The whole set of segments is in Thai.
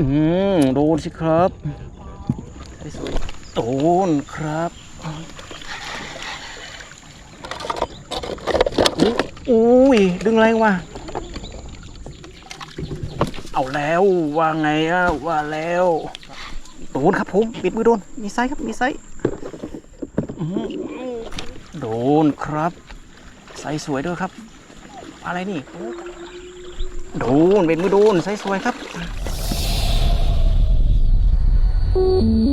อืมโดนสิครับสวยโดนครับอุ้ยดึงแรงว่ะเอาแล้วว่าไงอะว่าแล้วโดนครับผมปิดมือโดนมีไซส์ครับมีไซส์โดนครับ ไซส์สวยด้วยครับ อะไรนี่โดนเป็นมือโดนไซส์สวยครับ ส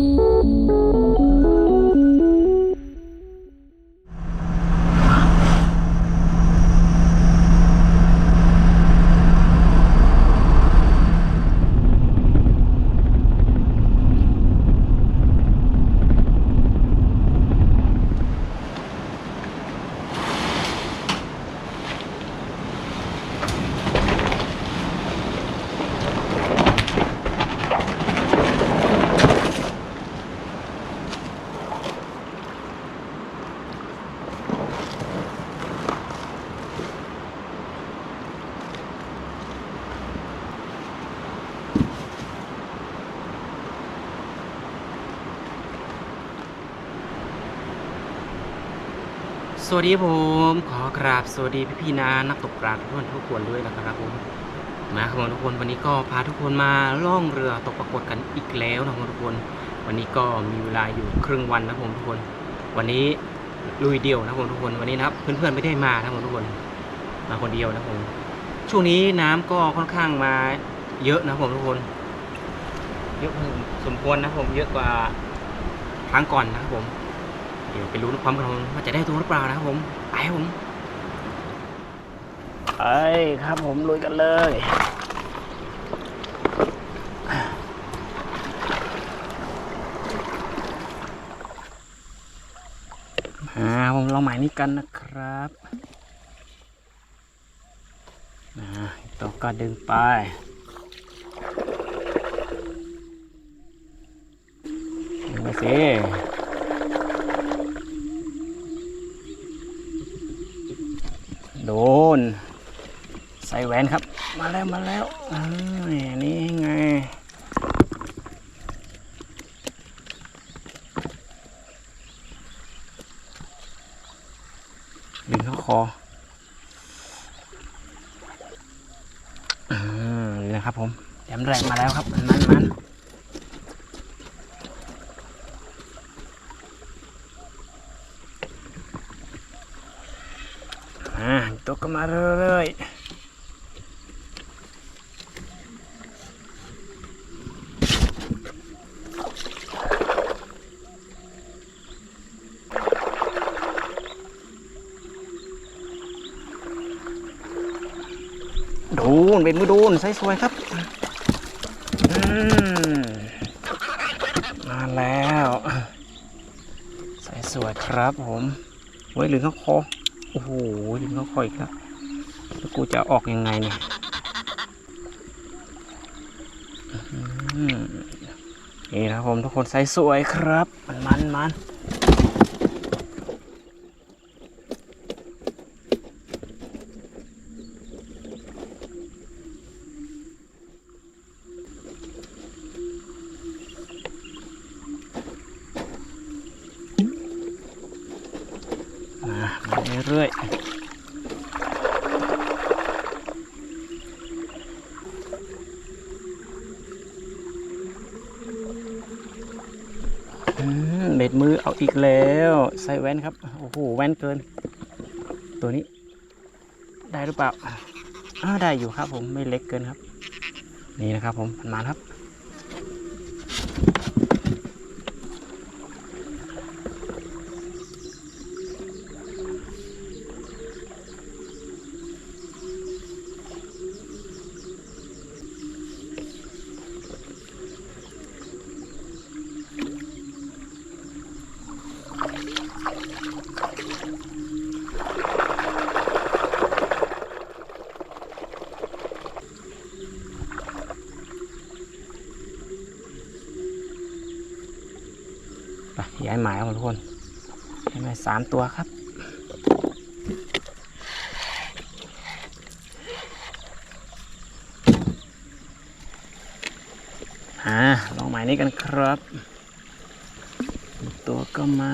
วัสดีผมขอกราบสวัสดีพี่พี่ๆนานักตกปลาทุกคนทุกคนด้วยนะครับผมมาครับผมทุกคนวันนี้ก็พาทุกคนมาล่องเรือตกปรากฏกันอีกแล้วนะครับทุกคน วันนี้ก็มีเวลาอยู่ครึ่งวันนะครับผมทุกคน วันนี้ลุยเดียวนะครับผมทุกคนวันนี้นะครับเพื่อนๆไม่ได้มานะครับผมทุกคนมาคนเดียวนะครับผมช่วงนี้น้ำก็ค่อนข้างมาเยอะนะครับผมทุกคน เยอะพอสมควรนะผมเยอะกว่าครั้งก่อนนะครับผม เดี๋ยวไปรู้ความกันว่าจะได้ตัวหรือเปล่านะครับผมไปครับผมไปครับผมลุยกันเลยมาผมลองหมายนี้กันนะครับนะตัวก็ดึงไปดึงไปสิ โดน ใส่แหวนครับ มาแล้วมาแล้วอนี่ไงดึงเข้าคออืมนี่นะครับผมแหลมแรงมาแล้วครับ มันมันมัน อ่าตัวก็มาเรื่อยๆโดนเป็นมือโดนใส่สวยครับมมาแล้ว ใส่สวยครับผม ไว้หลือข้าคอ โอ้โหเหลือข้าคอยครับแล้วกูจะออกยังไงเนี่ยนี่นะครับผมทุกคนใส่สวยครับ มันมันมันมามาเรื่อยๆอืมเบ็ดมือเอาอีกแล้ว ใส่ แว่นครับ โอ้โห แว่นเกิน ตัวนี้ ได้หรือเปล่าอ้าได้อยู่ครับผม ไม่เล็กเกินครับ นี่นะครับผมมันมาครับ หมายของทุกคนเห็นไหมายสามตัวครับ อ่าลองหมายนี้กันครับ ตัวก็มา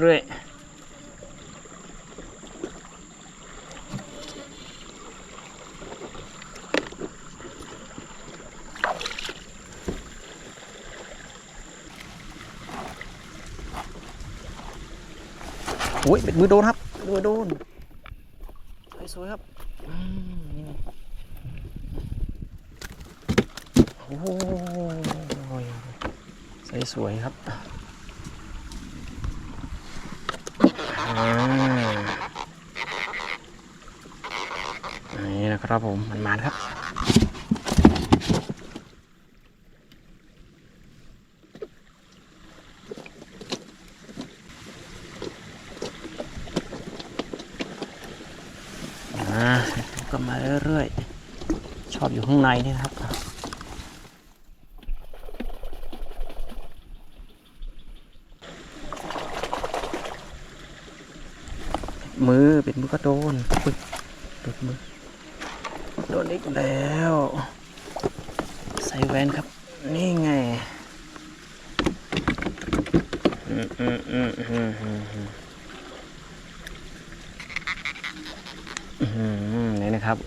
เรื่อยโอ้ยเป็นมือโดนครับเป็นมือโดนสวยๆครับอืมนี่โอ้ยใส่สวยครับ อ่านี่นะ ครับผมมันมาครับก็มาเรื่อยๆ ชอบอยู่ข้างในนี่ครับ มือเป็นมือก็โดนปึ๊บโดนมือ โดนอีกแล้ว ใส่แว่นครับ นี่ไงอือหือนี่นะครับ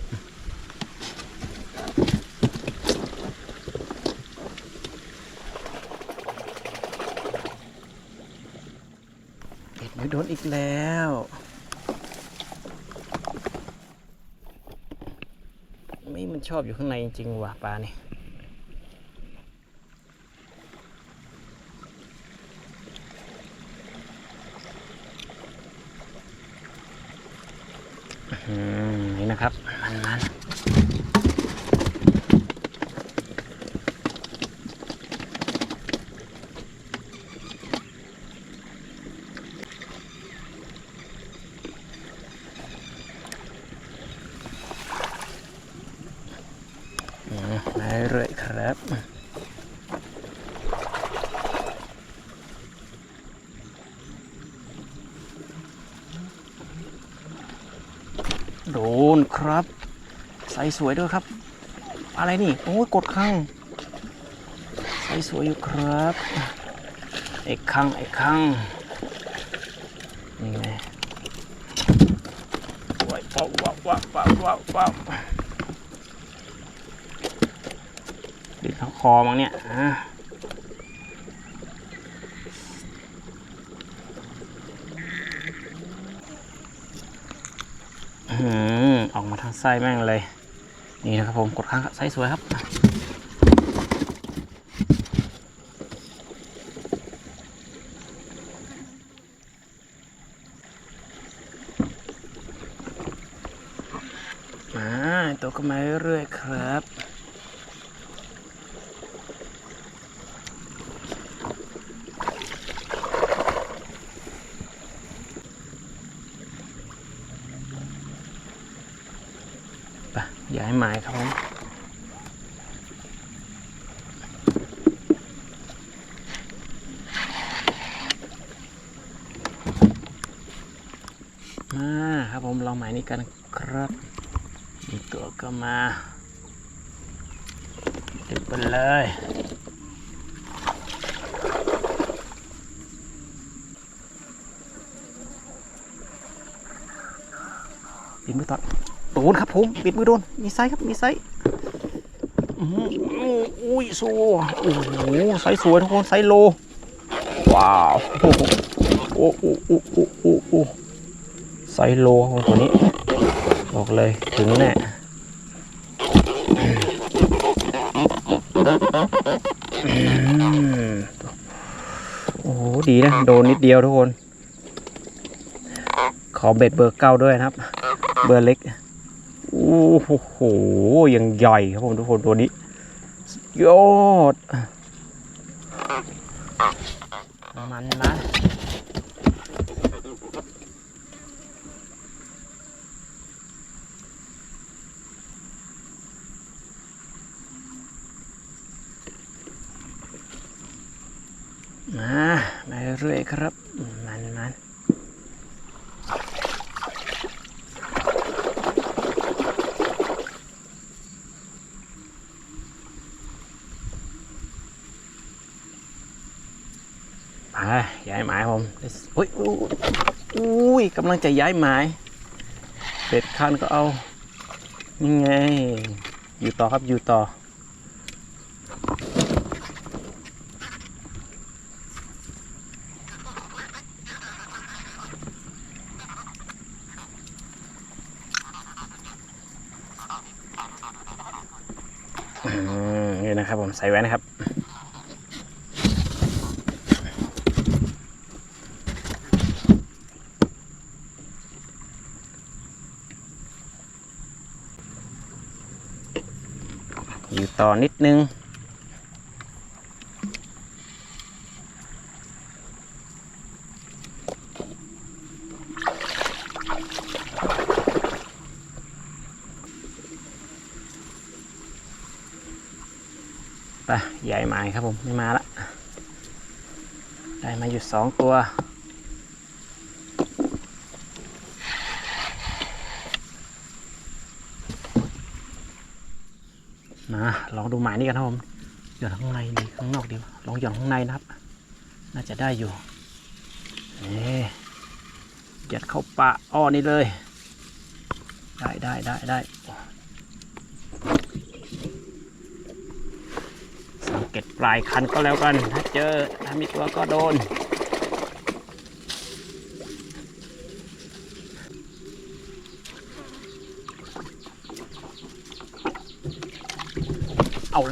เป็ดมือโดนอีกแล้ว ไม่มัน ชอบอยู่ข้างในจริงว่ะปลานี่ยมนี่นะครับ มันมันอืมมาเรื่อยๆครับ โดนครับ ใส่สวยด้วยครับ อะไรนี่ โอ้ยกดข้างใส่สวยอยู่ครับไอ้ข้างไอ้ข้างนี่ไงว้าวว้าวว้าวว้าวว้าวว้าวติดข้างคอมั้งเนี่ยอะออกมาทางไส้แม่งเลย นี่นะครับผมกดข้างไส้สวยครับ มาตัวก็มาเรื่อยๆครับ ไปย้ายหมายครับผมมาครับผมลองหมายนี้กันครับมีตัวก็มาติดไปเลยปิด มือต่อโดนครับผมปิดมือโดน มีไซส์ครับ มีไซส์อุ้ยสูโอ้โหไซส์สวยทุกคนไซส์โล ว้าว โอ้โหโอ้โหโอ้โหโอ้ไซส์โลของตัวนี้ บอกเลยถึงแน่โอ้โห ดีนะ โดนนิดเดียวทุกคน ขอเบ็ดเบอร์เก้าด้วยนะครับ เบอร์เล็กโอ้โหยังใหญ่ครับผมทุกคนตัวนี้ยอดมันนะมามาเรื่อยครับ มันมันไปย้ายหมายผม อุ้ยอุ้ยอุ้ยกำลังจะย้ายหมายเป็ดคันก็เอานี่ไง อยู่ต่อครับอยู่ต่ออืมนี่นะครับผมใส่แว่นนะครับ ต่อนิดนึง ไปใหญ่หมาครับผม ไม่มาละ ได้มาอยู่สองตัว มาลองดูหมายนี้กันครับผมหย่อนข้างในดีข้างนอกดีลองหย่อนข้างในนะครับ น่าจะได้อยู่นี่ยัดเข้าปะอ้อนี่เลย ได้ได้ได้ได้สังเกตปลายคันก็แล้วกัน ถ้าเจอถ้ามีตัวก็โดน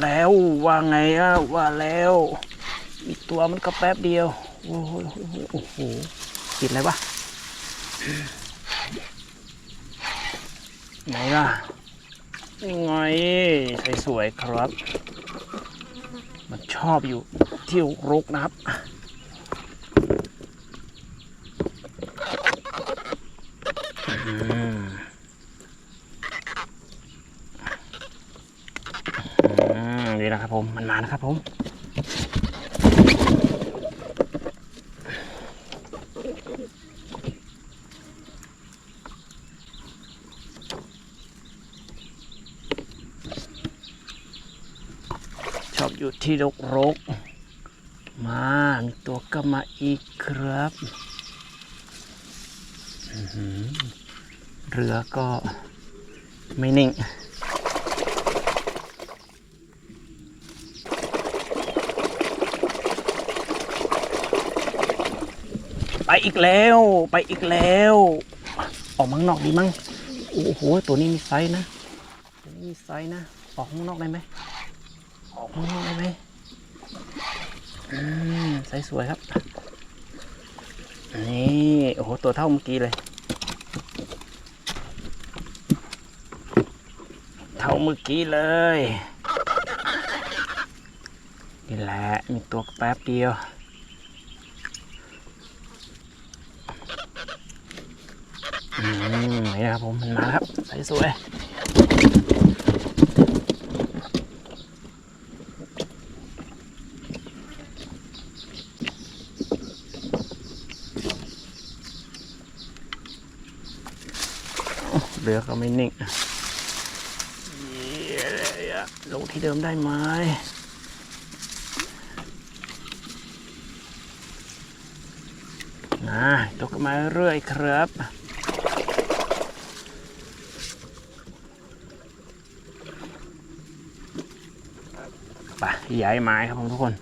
แล้วว่าไงอะว่าแล้วอีตัวมันก็แป๊บเดียว โอ้โหโอ้โหติดอะไรวะไหนล่ะยังไงสวยๆครับ มันชอบอยู่ที่รกนะครับ อืม อืม นะครับผมมันมานะครับผมชอบอยู่ที่รกรกๆมาตัวก็มาอีกครับเรือก็ไม่นิ่ง อีกแล้ว ไปอีกแล้ว ออกมาข้งนอกดีมั้งโอ้โหตัวนี้มีไซส์นะมีไซส์นะ ออกข้างนอกได้ไหมออกข้างนอกได้ไหมอืมไซส์สวยครับนี่โอ้โหตัวเท่าเมื่อกี้เลย เท่าเมื่อกี้เลยนี่แหละมีตัวแป๊บเดียว อืม นี่นะครับผมมันมาแล้วครับใสสวยเรือก็ไม่นิ่งเย้ลงที่เดิมได้ไหมนะตกมาเรื่อยครับ ย้ายไม้ครับผมทุกคน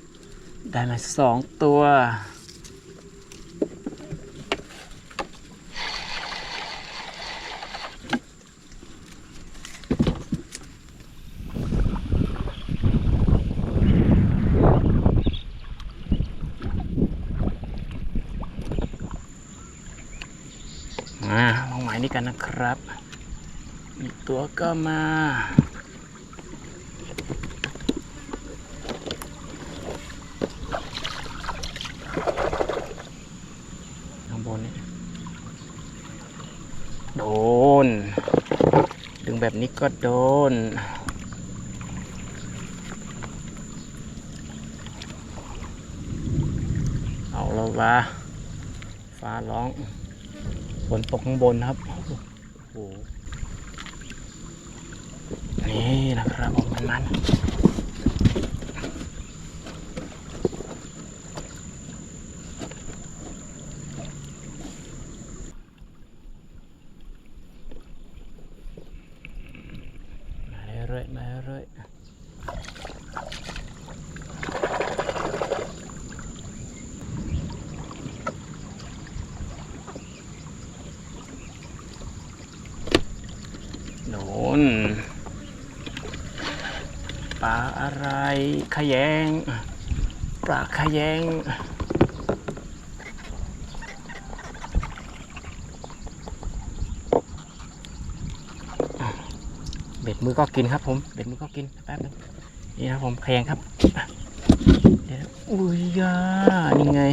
ได้มาสองตัว มาลองหมายนี้กันนะครับ อีกตัวก็มา ข้างบนนี่โดน ดึง แบบนี้ก็โดน เอาแล้ววะฟ้าร้องฝนตกข้างบนครับ โอ้โห นี่นะครับออกมันมันมาเรื่อยๆมาเรื่อยๆโดนปลาอะไร ขยงปลาขยงเบ็ดมือก็กินครับผมเบ็ดมือก็กินแป๊บนึงนี่นะครับผมแพงครับเดี๋ยวอุ้ยยานี่ไง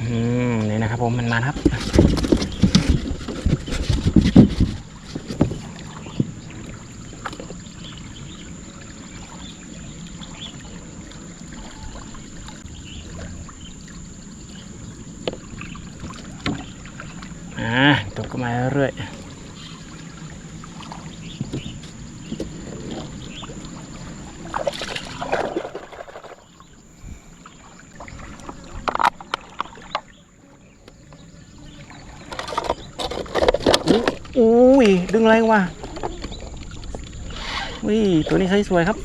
อืม นี่นะครับ ผมมันมาครับ อ่าตกก็มาเรื่อยอุ๊ยอุ้ย ดึงแรงว่ะวิ ตัวนี้ใช้สวยครับ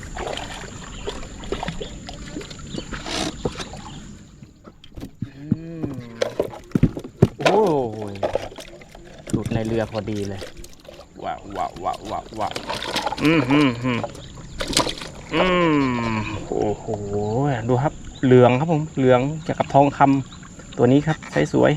อืมโอ้ยหลุดในเรือพอดีเลย ว้าวว้าวว้าวว้าวว้าวอืมอืมอืมอืมโอ้โห ดูครับ เหลืองครับผม เหลืองจากกับทองคำตัวนี้ครับใช้สวย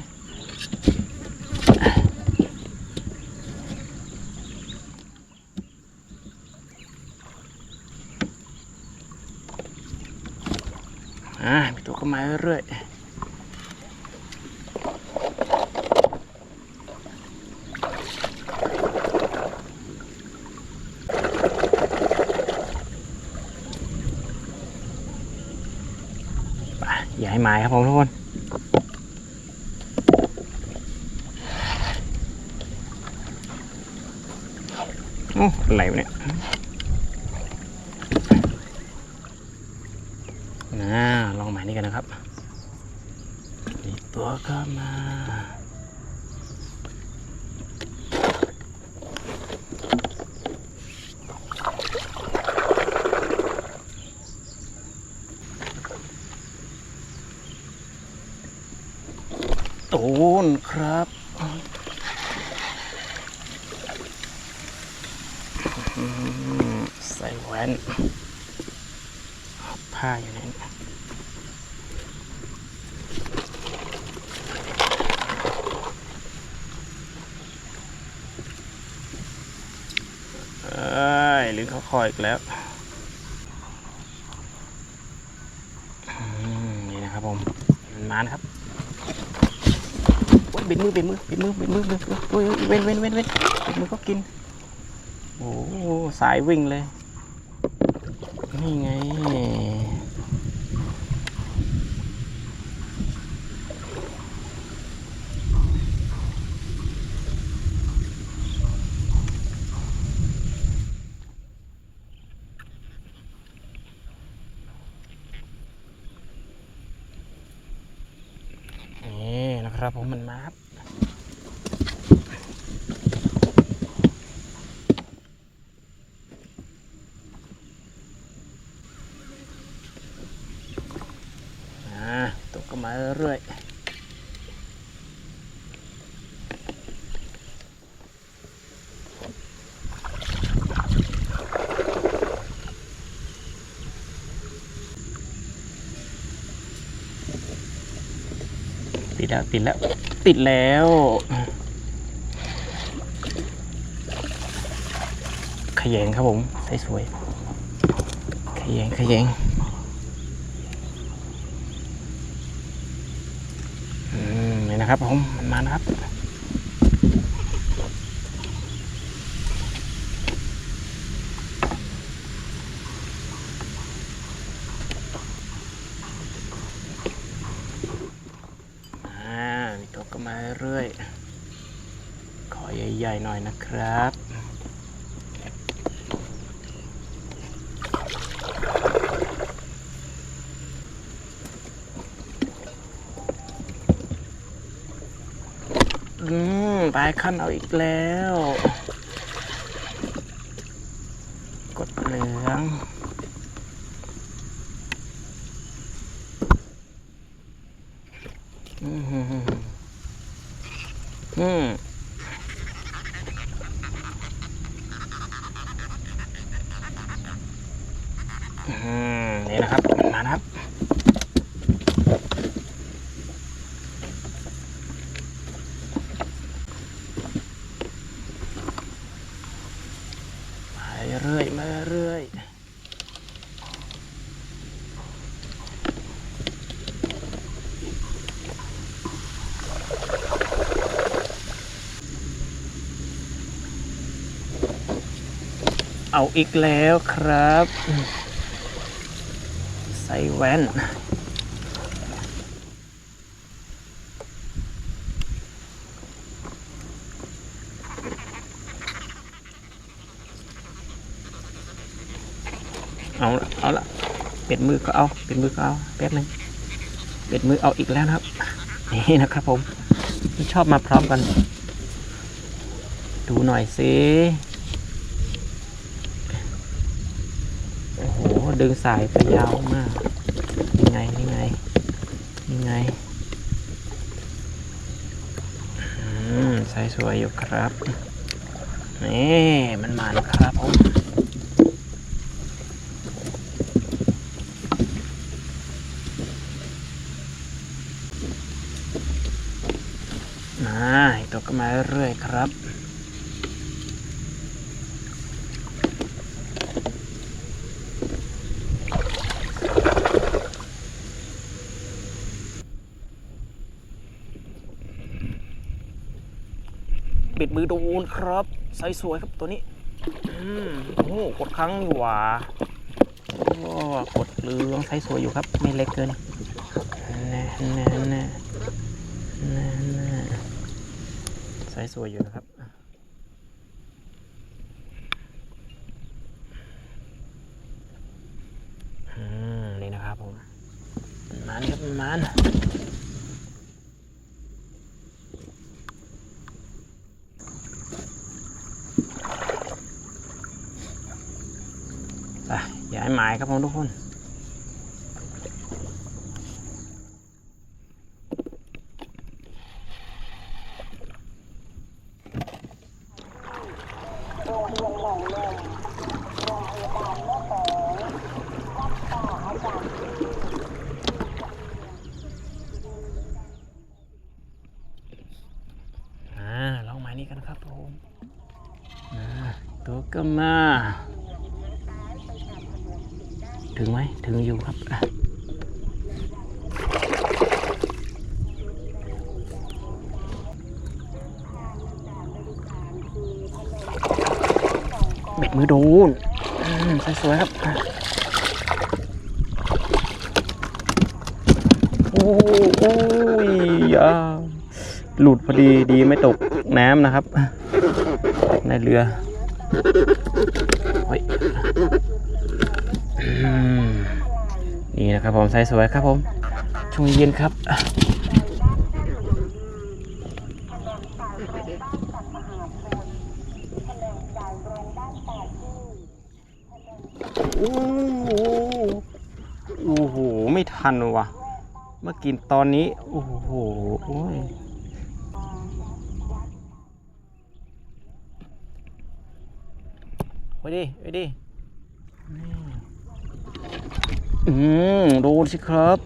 อ่ามีตัว เรื่อยๆอย่าให้หมายครับผมทุกคน โอ้อะไรวะเนี่ยนะ ลองหมายนี้กันนะครับอีกตัวก็มาตูนครับอืมใส่แว่นผ้าอยู่นี่เอ้ยลืมเขาค อยอีกแล้วนี่นะครับผมมันมานะครับโอ้ยเบ็ดมือเบ็ดมือเบ็ดมือเบ็ดมือเบ็ดมือโอ้ยเว้นเว้นเว้นเว้นเบ็ดมือก็กินโอ้สายวิ่งเลย นี่ไง นี่นะครับ ครับผมมันมาครับ อ่าตกก็มาเรื่อย ติดแล้วติดแล้ว ติดแล้ว ขยงครับผมใส่สวย ขยงขยงอืมนี่นะครับผมมันมานะครับ อ่ามีตัวก็มาเรื่อย ขอใหญ่ๆหน่อยนะ ครับ อืมปลายขั้นเอาอีกแล้ว กดเหลืองอืมอืมอืมอืมอืมนี่นะครับ มานะครับ มาเรื่อยมาเรื่อย เอาอีกแล้วครับ ใส่แว่นเอาละเอาละเปลี่ยนมือก็เอาเปลี่ยนมือก็เอาแป๊บนึงเปลี่ยนมือเอาอีกแล้วนะครับ นี่นะครับผมชอบมาพร้อมกัน ดูหน่อยสิโอ้โห ดึงสายไปยาวมากยังไงยังไงยังไงสายสวยอยู่ครับนี่มันมาแล้วครับผม มาอีกตัวก็มาเรื่อยๆครับ บิดมือโดนครับไซส์สวยครับตัวนี้อืมโอ้กดครั้งนี่หว่าโอ้กดเหลืองไซส์สวยอยู่ครับ ไม่เล็กเกินแน่แน่แน่แน่แน่ไซส์สวยอยู่นะครับ อืม นี่นะครับผมมันครับมันไปย้ายหมาย ครับผมทุกคน อ่าลองหมายนี้กันครับผม ตัวก็มา ถึงไหมถึงอยู่ครับเบ็ดมือโดนอืมสวยๆครับ โอ้โอ้ยอ่าหลุดพอดีดีไม่ตกน้ำนะครับ ในเรือี่ครับผมใส่สวยครับผมช่วงเย็นครับโอ้โหโอ้โหไม่ทันว่ะ เมื่อกินตอนนี้ โอ้โหโอ้ยไปดิไปดิ อืมดูสิครับ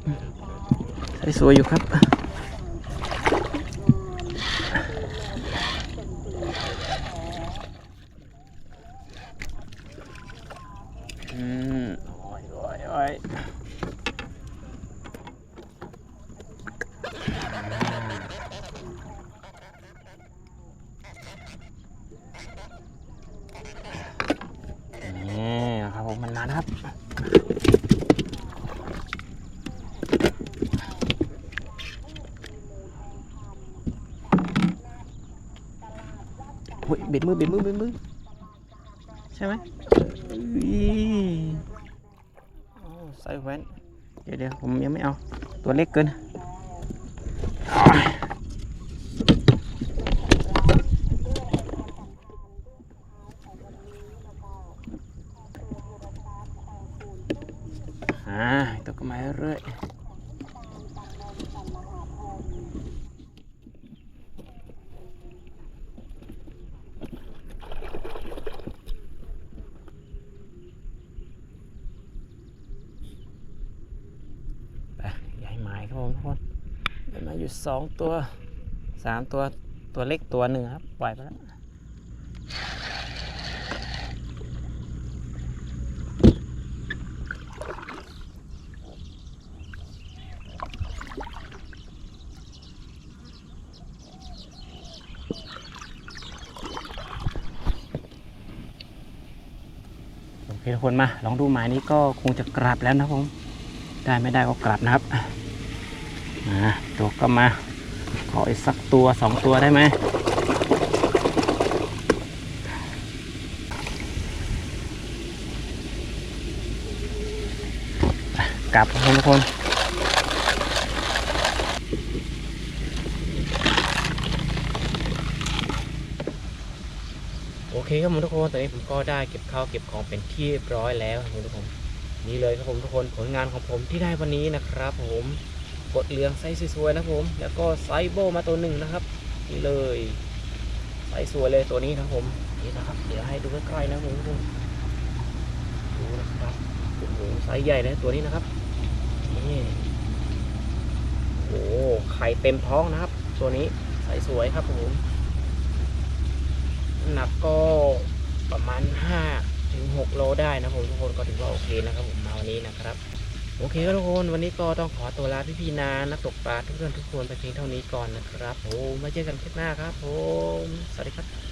ใสสวยอยู่ครับ อืมโอ้ยโอ้ยโอ้ยนี่นะครับผมมันมานครับ โอ้ย เบ็ดมือเบ็ดมือเบ็ดมือใช่ไหมอุ้ยโอ้ใส่แว่นเดี๋ยวเดี๋ยวผมยังไม่เอา ตัวเล็กเกินอ่าตัวก็มาเรื่อยไปใหญ่ไม้ครับผมทุกคนได้มา อยู่สองตัวสามตัวตัวเล็กตัวหนึ่งครับ ปล่อยไปแล้วโอเคทุกคนมา ลองดูหมายนี้ก็คงจะกลับแล้วนะครับผม ได้ไม่ได้ก็กลับนะครับ ตัวก็มา ขออีกสักตัวสองตัวได้ไหมกลับครับทุกคนโอเคครับผมทุกคนตอนนี้ผมก็ได้เก็บข้าวเก็บของเป็นที่เรียบร้อยแล้วครับผมทุกคนนี่เลยครับผมทุกคนผลงานของผมที่ได้วันนี้นะครับผม กดเหลืองไซส์สวยๆนะผม แล้วก็ไซส์โบมาตัวหนึ่งนะครับ นี่เลยไซส์สวยเลยตัวนี้นะผมนี่นะครับ เดี๋ยวให้ดูใกล้ๆนะผมทุกคนดูนะครับโอ้โหไซส์ใหญ่นะตัวนี้นะครับนี่โอ้โหไข่เต็มท้องนะครับ ตัวนี้ไซส์สวยครับผมน้ำหนักก็ประมาณ5ถึง6โลได้นะผมทุกคนก็ถือว่าโอเคนะครับผมมาวันนี้นะครับ โอเคครับทุกคนวันนี้ก็ต้องขอตัวลาพี่ๆนานักตกปลาทุกท่านทุกคนไปเพียงเท่านี้ก่อนนะครับผมมาเจอกันคลิปหน้าครับผมสวัสดีครับ